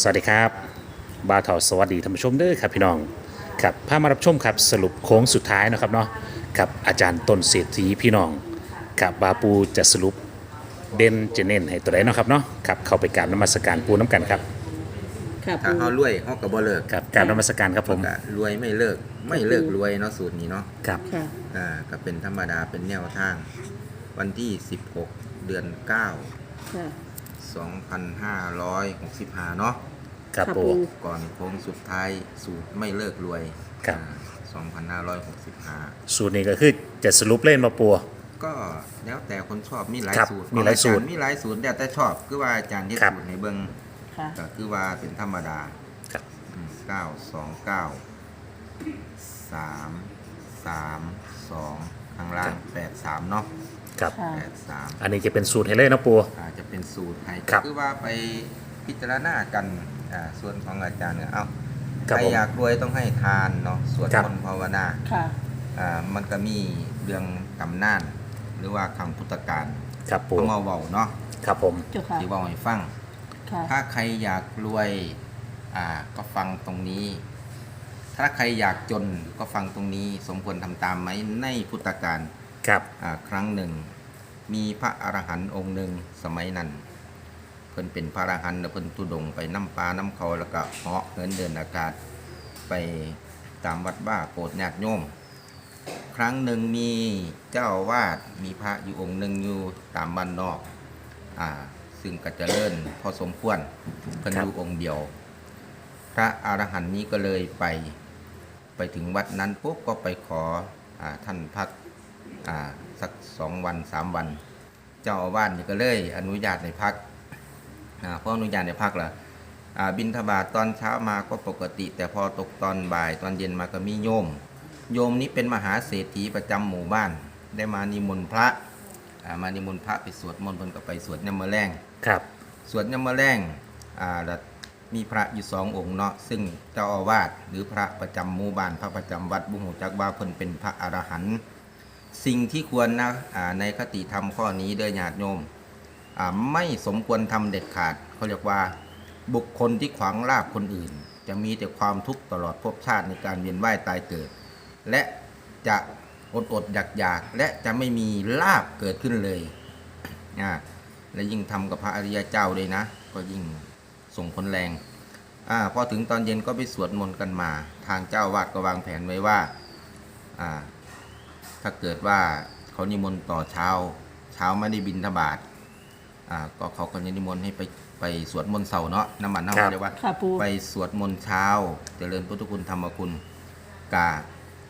สวัสดีครับบาวเถาสวัสดีท่านผู้ชมเด้อครับพี่น้องครับพามารับชมครับสรุปโค้งสุดท้ายนะครับเนาะกับอาจารย์ต้นเศรษฐีพี่น้องกับบาปูจะสรุปเด่นจะเน้นให้ตัวใดเนาะครับเนาะครับเข้าไปกราบนมัสการปูน้ำกันครับค่ะถ้าปูเขารวยเขาก็บ่เลิกกับกราบนมัสการครับผมก็รวยไม่เลิกไม่เลิกรวยเนาะสูตรนี้เนาะครับค่ะอ่าก็เป็นธรรมดาเป็นแนวทาง วันที่ 16 เดือน 9ค่ะ 2565 เนาะครับค่ะปูปู ก่อนโค้งสุดท้ายสูตรไม่เลิกรวยครับ อ่า2565 สูตรนี้ก็คือจะสรุปเล่นมาปู ก็แล้วแต่คนชอบมีหลายครับสูตรมีหลายสูตร ของอจมีหลายสูตรแล้วแต่ชอบคือว่าอาจารย์ที่ครับสูตรในเบิ่งค่ะ ก็คือว่าเป็นธรรมดาครับเก้าสองเก้าสามสามสองข้างล่างแปดสามเนาะ ครับ ค่ะ แปดสามอันนี้จะเป็นสูตรให้เล่นนะปู อาจจะเป็นสูตรให้ครับคือว่าไปพิจารณากันอ่าส่วนของอาจารย์เนี่ยเอาครับใครผมอยากรวยต้องให้ทานเนาะสวดครับ มนต์ภาวนาค่ะ อ่ามันก็มีเรื่องตำนาน หรือว่าคำพุทธการครับปูเขามาเบาเนาะครับผม เจ้าค่ะ ที่เบาให้ฟัง ค่ะ ถ้าใครอยากรวยอ่าก็ฟังตรงนี้ ถ้าใครอยากจนก็ฟังตรงนี้ สมควรทำตามไหมในพุทธการ ครับอ่าครั้งหนึ่ง มีพระอรหันต์องค์หนึ่งสมัยนั้นเพิ่นเป็นพระอรหันต์แล้วเพิ่นตุดงไปน้ำปลาน้ำเขาแล้วก็เหาะเหินเดินอากาศไปตามวัดบ้าโปรดญาติโยมครั้งหนึ่งมีเจ้าวาดมีพระอยู่องค์หนึ่งอยู่ตามบ้านนอกอ่าซึ่งก็เจริญพอสมควรเพิ่นอยู่องค์เดียว พระอรหันต์นี้ก็เลยไป ไปถึงวัดนั้นปุ๊บก็ไปขออท่านพัก อ่าสักสองวันสามวัน เจ้าอาวาสนี่ก็เลยอนุญาตในพักอ่าพออนุญาตในพักละอ่าบินทบาทตอนเช้ามาก็ปกติ แต่พอตกตอนบ่าย ตอนเย็นมาก็มีโยม โยมนี้เป็นมหาเศรษฐีประจำหมู่บ้าน ได้มานิมนต์พระอ่ามานิมนต์พระไปสวดมนต์เพิ่นก็ไปสวดยามมะแรงครับสวดยามมะแรงอ่าแล้วมีพระอยู่สององค์เนาะซึ่งเจ้าอาวาสหรือพระประจำหมู่บ้านพระประจำวัดบุหูจักว่าเพิ่นเป็นพระอรหันต์ สิ่งที่ควรนะในคติธรรมข้อนี้เด้อญาติโยมไม่สมควรทำเด็ดขาดเขาเรียกว่า บุคคลที่ขวางลาบคนอื่น จะมีแต่ความทุกข์ตลอดภพชาติในการเวียนว่ายตายเกิด และจะอดอดอยากอยากและจะไม่มีลาบเกิดขึ้นเลยอ่าและยิ่งทำกับพระอริยเจ้าเลยนะ ก็ยิ่งส่งผลแรงอพอถึงตอนเย็นก็ไปสวดมนต์กันมา ทางเจ้าวาดก็วางแผนไว้ว่าอ่า ถ้าเกิดว่าเขานิมนต์ต่อเช้า เช้าไม่ได้บินทบาทอ่าก็เขาก็จะนิมนต์ให้ไปไปสวดมนต์เสาเนาะน้ำมันเนาะครับเรียกว่าค่ะปู ไปสวดมนต์เช้า เจริญพุทธคุณธรรมคุณกา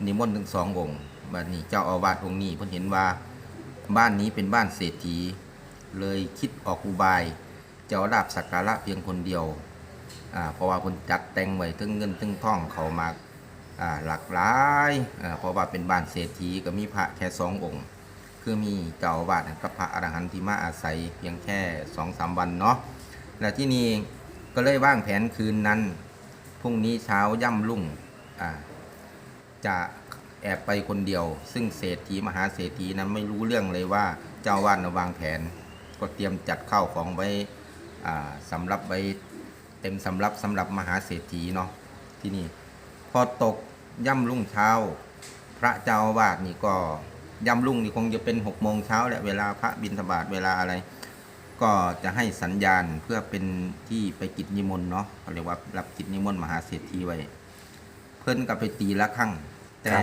นิมนต์ถึงสององค์บัดนี้เจ้าอาวาสองค์นี้เพิ่นเห็นว่าบ้านนี้เป็นบ้านเศรษฐี เลยคิดออกอุบายจะเอาลาบสักการะเพียงคนเดียวอ่าเพราะว่าเพิ่นจัดแต่งไว้ถึงเงินถึงทองเขามาอ่า หลากหลายอ่าเพราะว่าเป็นบ้านเศรษฐีก็มีพระแค่สององค์ คือมีเจ้าอาวาสกับพระอรหันต์ที่มาอาศัยเพียงแค่สองสามวันเนาะและที่นี่ก็เลยวางแผนคืนนั้นพรุ่งนี้เช้าย่ำรุ่งจะแอบไปคนเดียว ซึ่งเศรษฐีมหาเศรษฐีนั้นไม่รู้เรื่องเลยว่าเจ้าวาดวางแผน ก็เตรียมจัดข้าวของไว้สำหรับไว้เต็มสำรับสำหรับมหาเศรษฐีเนาะที่นี่พอตก ย่ำรุ่งเช้า พระเจ้าอาวาสนี่ก็ย่ำรุ่งนี่คงจะเป็นหกโมงเช้าแหละเวลาพระบิณฑบาตเวลาอะไร ก็จะให้สัญญาณเพื่อเป็นที่ไปกิจนิมนต์เนาะเขาเรียกว่ารับกิจนิมนต์มหาเศรษฐีไว้ เพิ่นก็ไปตีละครั้งแต่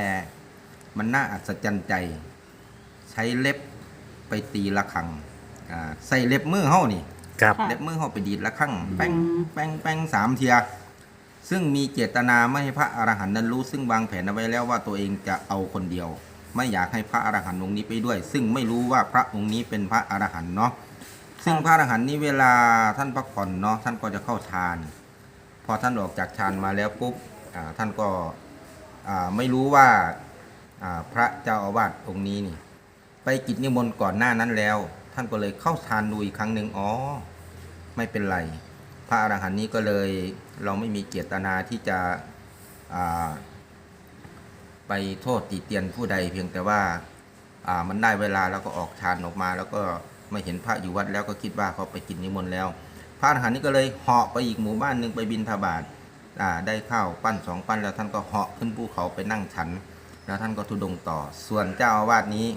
มันน่าอัศจรรย์ใจ ใช้เล็บไปตีละครั้งอ่าใส่เล็บมือเฮานี่ครับค่ะเล็บมือเฮาไปดีดละครั้งแป้งอืมแป้งแป้งสามเทีย ซึ่งมีเจตนาไม่ให้พระอรหันต์นั้นรู้ ซึ่งวางแผนเอาไว้แล้วว่าตัวเองจะเอาคนเดียว ไม่อยากให้พระอรหันต์องค์นี้ไปด้วย ซึ่งไม่รู้ว่าพระองค์นี้เป็นพระอรหันต์เนาะซึ่งพระอรหันต์นี้เวลาท่านพักผ่อนเนาะท่านก็จะเข้าฌานพอท่านออกจากฌานมาแล้วปุ๊บท่านก็ไม่รู้ว่าอ่าพระเจ้าอาวาสองค์นี้นี่ ไปกิจนิมนต์ก่อนหน้านั้นแล้ว ท่านก็เลยเข้าฌานดูอีกครั้งหนึ่งอ๋อไม่เป็นไร พระอรหันต์นี้ก็เลยเราไม่มีเจตนาที่จะอ่าไปโทษติเตียนผู้ใดเพียงแต่ว่าอ่ามันได้เวลาแล้วก็ออกฌานออกมา แล้วก็ไม่เห็นพระอยู่วัดแล้วก็คิดว่าเขาไปกินนิมนต์แล้ว พระอรหันต์นี่ก็เลยเหาะไปอีกหมู่บ้านหนึ่งไปบินทบาทอ่าได้ข้าวปั้นสองปั้นแล้วท่านก็เหาะขึ้นภูเขาไปนั่งฉัน แล้วท่านก็ทุดงค์ต่อ ส่วนเจ้าอาวาสนี้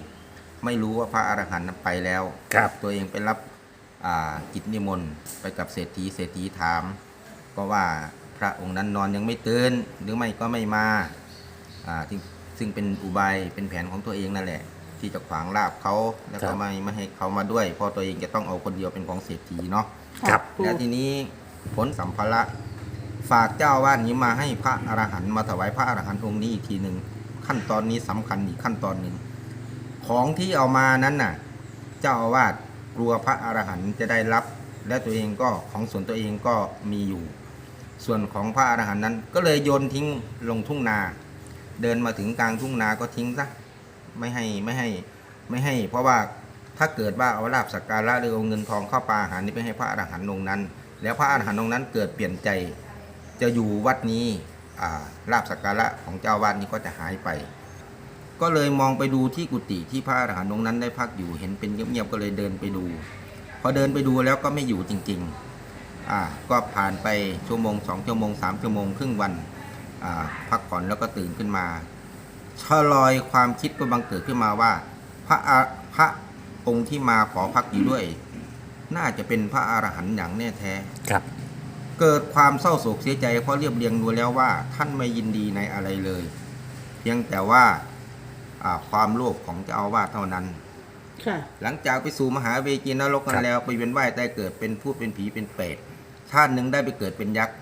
ไม่รู้ว่าพระอรหันต์นั้นไปแล้ว ครับตัวเองไปรับอ่า กิจนิมนต์ไปกับเศรษฐีเศรษฐีถาม ก็ว่าพระองค์นั้นนอนยังไม่ตื่นหรือไม่ก็ไม่มาอ่าที่ซึ่งเป็นอุบายเป็นแผนของตัวเองนั่นแหละ ที่จะขวางลาบเขาแล้วครัก็บไม่ไม่ให้เขามาด้วย เพราะตัวเองจะต้องเอาคนเดียวเป็นของเศรษฐีเนาะครับปูแล้วทีนี้ผลสัมภาระฝากเจ้าอาวาสนี้มาให้พระอรหันต์มาถวายพระอรหันต์องค์นี้อีกทีหนึ่งขั้นตอนนี้สำคัญอีกขั้นตอนหนึ่งของที่เอามานั้นน่ะ เจ้าอาวาส กลัวพระอรหันต์จะได้รับ และตัวเองก็ของส่วนตัวเองก็มีอยู่ ส่วนของพระอรหันต์นั้น ก็เลยโยนทิ้งลงทุ่งนา เดินมาถึงกลางทุ่งนาก็ทิ้งซะไม่ให้ไม่ให้ไม่ให้ เพราะว่าถ้าเกิดว่าเอาลาบสักการะหรือเอาเงินทองเข้าปาอาหารนี้ไปให้พระอรหันต์องค์นั้น แล้วพระอรหันต์องค์นั้นเกิดเปลี่ยนใจจะอยู่วัดนี้ลาบสักการะของเจ้าวาดนี้ก็จะหายไป ก็เลยมองไปดูที่กุฏิที่พระอรหันต์องค์นั้นได้พักอยู่เห็นเป็นเงียบๆก็เลยเดินไปดู พอเดินไปดูแล้วก็ไม่อยู่จริงๆอ่าก็ผ่านไปชั่วโมงสองชั่วโมงสามชั่วโมงครึ่งวันอ่าพักผ่อนแล้วก็ตื่นขึ้นมาชะลอยความคิดก็บังเกิดขึ้นมาว่า พระอาพระองค์ที่มาขอพักอยู่ด้วย น่าจะเป็นพระอรหันต์อย่างแน่แท้ครับ เกิดความเศร้าโศกเสียใจเพราะเรียบเรียงดูแล้วว่า ท่านไม่ยินดีในอะไรเลย เพียงแต่ว่า อ่าความโลภของเจ้าอาวาสเท่านั้น ค่ะ หลังจากไปสู่มหาเวจีนรกครักันบแล้วไปเวียนว่ายแต่เกิดเป็นผู้เป็นผีเป็นเปรตชาติหนึ่งได้ไปเกิดเป็นยักษ์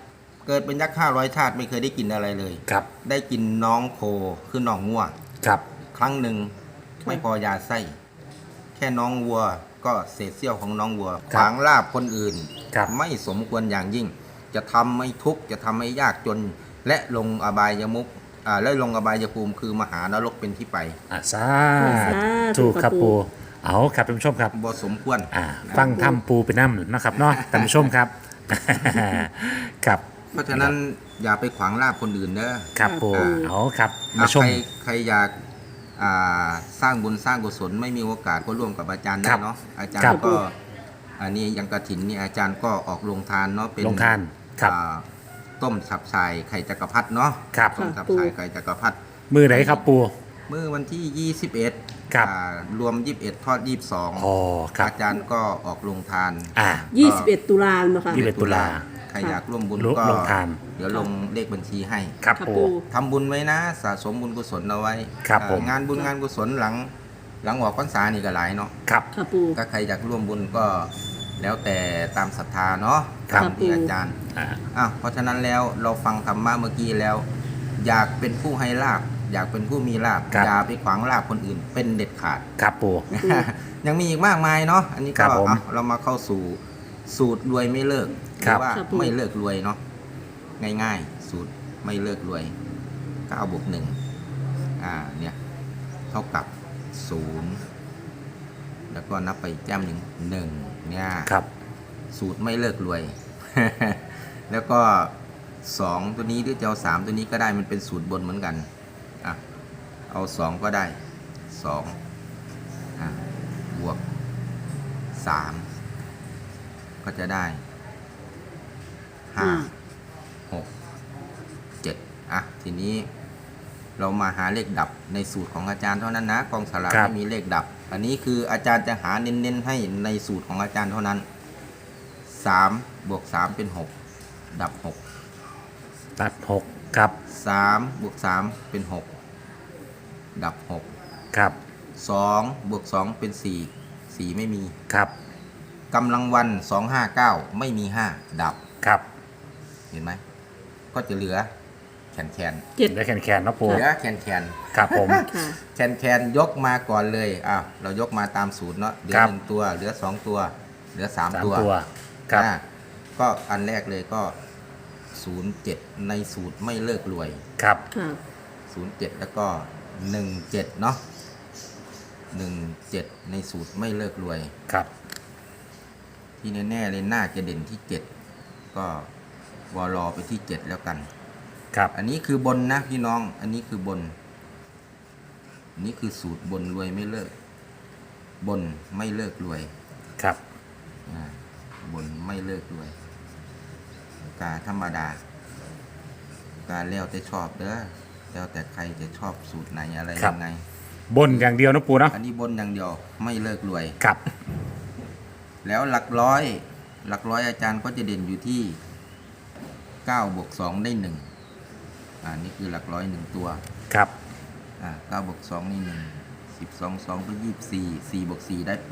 เกิดเป็นยักษ์ห้าร้อยชาติไม่เคยได้กินอะไรเลย ครับ ได้กินน้องโคคือน้องงัวครับ ครั้งหนึ่งไม่พอยาไส้ แค่น้องวัวก็เศษเสี้ยวของน้องวัวขวางลาบคนอื่น ครับ ไม่สมควรอย่างยิ่ง จะทำให้ทุกข์จะทำให้ยากจน และลงอบายมุก อ่าและลงอบายภูมิคือมหานรกเป็นที่ไปอ่าสาสาธุถูกครับครับปูปูเอาครับท่านผู้ชมครับบ่สมควรอ่าฟังถ้ำปูไปน้ำนะครับเนาะท่านผู้ชมครับครับเพราะฉะนั้นอย่าไปขวางลาบคนอื่นเด้อครับปูอ่าเอาครับอะมาชมใครใครอยากอ่าสร้างบุญสร้างกุศลไม่มีโอกาสก็ร่วมกับอาจารย์ได้ครับเนาะอาจารครัย์บก็อันนี้ยังกระถินนี่อาจารย์ก็ออกลงทานเนาะเป็นลงทานครับอ่า ต้มสับชายไข่จักรพรรดิเนาะครับ ต้มสับชายไข่จักรพรรดิมือไหนครับปูเมื่อวันที่ 21ครับ อ่ารวม 21 ทอด 22 อ๋อครับ อาจารย์ก็ออกลงทาน อ่า ยี่สิบเอ็ดตุลาเนาะค่ะ ยี่สิบเอ็ด ตุลาใครอยากร่วมบุญลงก็ลงทาน เดี๋ยวลงเลขบัญชีให้ครับค่ะปูปู ทำบุญไว้นะ สะสมบุญกุศลเอาไว้ครับเอ่อผมงานบุญงานกุศลหลัง หลังออกพรรษานี่ก็หลายเนาะ ครับ ค่ะปู ถ้าใครอยากร่วมบุญก็ แล้วแต่ตามศรัทธาเนาะครับตามที่อาจารย์อ่าอะเพราะฉะนั้นแล้วเราฟังธรรมะเมื่อกี้แล้ว อยากเป็นผู้ให้ลาบอยากเป็นผู้มีลาบครับ อย่าไปขวางลาบคนอื่น เป็นเด็ดขาด ครับปู ยังมีอีกมากมายเนาะอันนี้ครัก็บผมอะเรามาเข้าสู่สูตรรวยไม่เลิกหครัรืบ ว่าครับผม ไม่เลิกรวยเนาะง่ายๆ สูตรไม่เลิกรวย9บวกหนึ่งอ่าเนี่ยเท่ากับศูนย์แล้วก็นับไปอีกแจ้มหนึ่งหนึ่ง เนี่ยครับ สูตรไม่เลิกรวย แล้วก็สองตัวนี้หรือจะเอาสามตัวนี้ก็ได้มันเป็นสูตรบนเหมือนกันอะเอาสองก็ได้สองอะบวกสามก็จะได้ห้าห้าหกเจ็ดอะทีนี้เรามาหาเลขดับในสูตรของอาจารย์เท่านั้นนะกองสลากครับไม่มีเลขดับ อันนี้คืออาจารย์จะหาเน้นๆให้ในสูตรของอาจารย์เท่านั้นสามบวกสามเป็นหกดับหกตัดหกครับสามบวกสามเป็นหกดับหกครับสองบวกสองเป็นสี่สี่ไม่มี ครับกำลังวันสองห้าเก้าไม่มีห้าดับ ครับ เห็นไหม ก็จะเหลือแขนแขนเจ็ด ได้แขนแขนๆเนาะปูเหลือแขนแขนครับผม ค่ะ แขนแขนยกมาก่อนเลยอะเรายกมาตามสูตรเนาะเหลือครับ หนึ่งตัว เหลือสองตัว เหลือสามสามตัวตัวครับอะก็อันแรกเลยก็ศูนย์เจ็ดในสูตรไม่เลิกรวย ครับ ค่ะศูนย์เจ็ดแล้วก็หนึ่งเจ็ดเนาะหนึ่งเจ็ดในสูตรไม่เลิกรวย ครับ ที่แน่ๆเลยน่าจะเด่นที่เจ็ดก็วอลอไปที่เจ็ดแล้วกัน ครับอันนี้คือบนนะพี่น้อง อันนี้คือบนอันนี้คือสูตรบนรวยไม่เลิก บนไม่เลิกรวยครับอ่าบนไม่เลิกด้วยกาธรรมดา การแล้วแต่ชอบเด้อแล้วแต่ใครจะชอบสูตรไหนอะไรครับ ยังไง บนอย่างเดียวนะปูเนาะอันนี้บนอย่างเดียวไม่เลิกรวย ครับ แล้วหลักร้อย หลักร้อยอาจารย์ก็จะเด่นอยู่ที่9บวก2ได้1 อ่านี่คือหลักร้อยหนึ่งตัวครับ อ่า9บวก2นี่1 12 2ก็24 4บวก4ได้8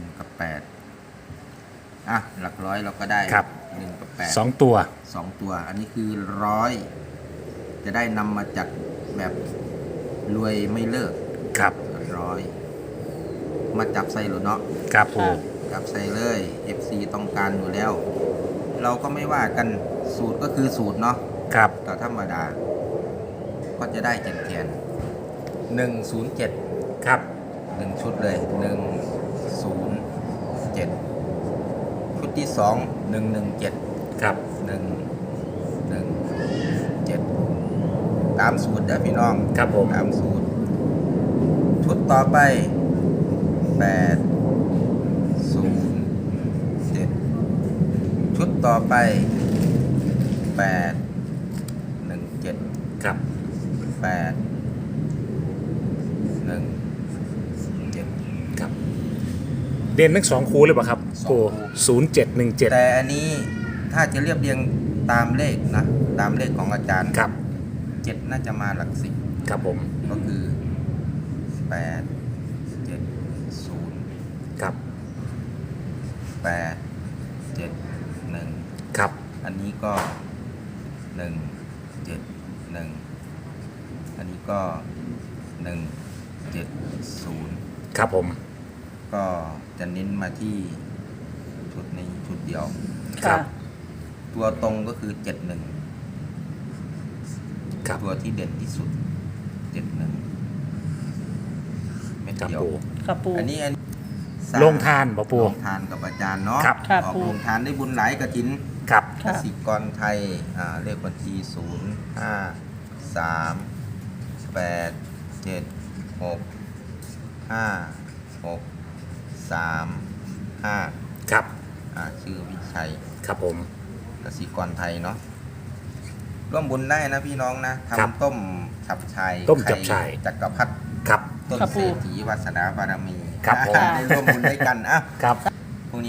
1กับ8อะหลักร้อยเราก็ได้ครับ1กับสองตัว8 2ตัว อันนี้คือร้อย จะได้นำมาจัดแบบรวยไม่เลิกครับร้อย มาจับใส่หรือเนาะ ครับปูจับใส่เลย FC ต้องการอยู่แล้ว เราก็ไม่ว่ากันสูตรก็คือสูตรเนาะ ครับ ต่อธรรมดา ก็จะได้เจ็ดแขนหนึ่งศูนย์เจ็ดครับหนึ่งชุดเลยหนึ่งศูนย์เจ็ดชุดที่สองหนึ่งหนึ่งเจ็ดครับหนึ่งหนึ่งเจ็ดตามสูตรเด้อพี่น้องครับผมตามสูตร ชุดต่อไปแปดศูนย์เจ็ดชุดต่อไปแปดหนึ่งเจ็ด ครับแปดหนึ่งเจ็ด ครับเด่นทั้งสองคูเลยป่ะครับสองปูคู่ศูนย์เจ็ดหนึ่งเจ็ดแต่อันนี้ถ้าจะเรียบเรียงตามเลขนะ ตามเลขของอาจารย์ครับเจ็ดน่าจะมาหลักสิบครับผมก็คือแปดเจ็ดศูนย์ครับแปดเจ็ดหนึ่งครับอันนี้ก็หนึ่งเจ็ด หนึ่งอันนี้ก็หนึ่งเจ็ดศูนย์ครับผม ก็จะเน้นมาที่ชุดนี้ชุดเดียว ครับ ตัวตรงก็คือเจ็ดหนึ่งครับ ตัวที่เด่นที่สุดเจ็ดหนึ่งเม็ดครับเดียว ปูค่ะปู อันนี้อันลงทานบ่ปูลงทานกับอาจารย์เนาะครับครับ ออกปู่ลงทานได้บุญหลายกระถินครับ กค่ะ สิกรไทยอ่าเลขบัญชีศูนย์ห้าสามแปดเจ็ดหกห้าหกสามห้าครับ อ่าชื่อวิชัย ครับผม กสิกรไทยเนาะร่วมบุญได้นะพี่น้องนะครับทำต้มฉับชัยต้มจับฉ่ายไข่จักรพรรดิครับ ต้นครับเศปู่รษฐีวาสนาบารมีครับผมอ่าได้ร่วมบุญด้วยกันอะครับพรุ่ง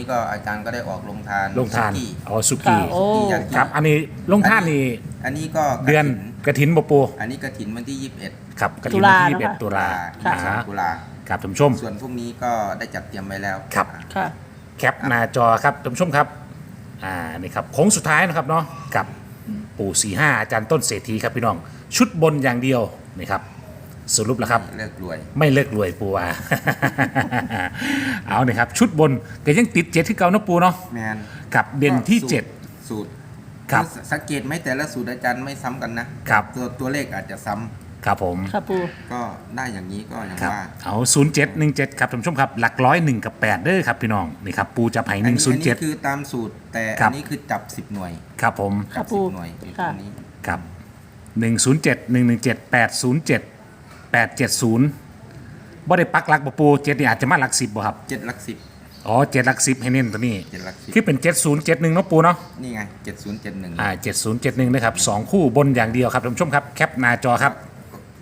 นี้ก็อาจารย์ก็ได้ออกลงทานลงทานสุกี้อ๋อสุกี้ค่ะโอ้ สุกี้ยากิครับ อันนี้ลงทานนี่อันนี้ก็กฐิเดือนกระถินบ่ปูอันนี้กระถินวันที่ 21ครับกระถินตุลาที่เนอะเบ็ดค่ะตุลาค่ะ อ่าตุลาครับท่านผู้ชม ส่วนพรุ่งนี้ก็ได้จัดเตรียมไว้แล้วครับ อ่า ค่ะ แคปหน้าจอครับท่านผู้ชมครับ อ่า นี่ครับโค้งสุดท้ายนะครับเนาะกับปู่สี่ห้าอาจารย์ต้นเศรษฐีครับพี่น้อง ชุดบนอย่างเดียวนี่ครับ สรุปแล้วครับ เลิกรวย ไม่เลิกรวยปูว่า เอาเนี่ยครับ ชุดบนก็ยังติดเจ็ดที่เก่านะปูเนาะแมนกับเด่นที่เจ็ด สูตรครับ สังเกตไหมแต่ละสูตรอาจารย์ไม่ซ้ำกันนะครับตัวตัวเลขอาจจะซ้ำครับผมค่ะปูก็ได้อย่างนี้ก็อย่างว่าเอาศูนย์เจ็ดหนึ่งเจ็ดครับท่านผู้ชมครับ หลักร้อยหนึ่งกับแปดเด้อครับพี่น้องนี่ครับปูจะไผ่หนึ่งศูนย์เจ็ด คือตามสูตรแต่อันนี้คือจับสิบหน่วยครับผม ค่ะจับปูรับหนึ่งศูนย์เจ็ดหนึ่งหนึ่งเจ็ดแปดศูนย์เจ็ด แปดศูนย์เจ็ดแปดเจ็ดศูนย์บ่ได้ปักหลักบ่ปูเจ็ดนี่อาจจะมาหลักสิบบ่ครับเจ็ดหลักสิบอ๋อเจ็ดหลักสิบให้เน้นตัวนี้เจ็ดหลักสิบคือเป็นเจ็ดศูนย์เจ็ดหนึ่งเนาะปูเนาะนี่ไงเจ็ดศูนย์เจ็ดหนึ่งอ่าเจ็ดศูนย์เจ็ดหนึ่งนะครับสองคู่บนอย่างเดียวครับท่านผู้ชมครับแคปหน้าจอครับ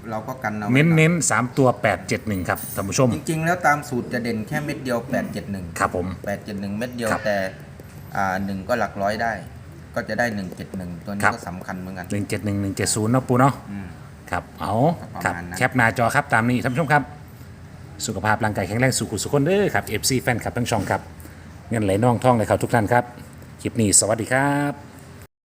เราก็กันเอาไว้เน้นเน้นสามตัวแปดเจ็ดหนึ่งครับท่านผู้ชม จริง ๆ แล้วตามสูตรจะเด่นแค่เม็ดเดียวแปดเจ็ดหนึ่งครับผม แปดเจ็ดหนึ่งเม็ดเดียวครับ แต่อ่าหนึ่งก็หลักร้อยได้ ก็จะได้หนึ่งเจ็ดหนึ่งตัวนี้ครับก็สำคัญเหมือนกัน หนึ่งเจ็ดหนึ่งหนึ่งเจ็ดศูนย์เนาะปูเนาะอืม ครับเอาประครับมาณนั้น แคปหน้าจอครับตามนี้ท่านผู้ชมครับ สุขภาพร่างกายแข็งแรงสุขุสุขคนเด้อครับเอฟซีแฟนคลับทั้งช่องครับ เงินไหลน่องท่องเลยครับทุกท่านครับ คลิปนี้สวัสดีครับ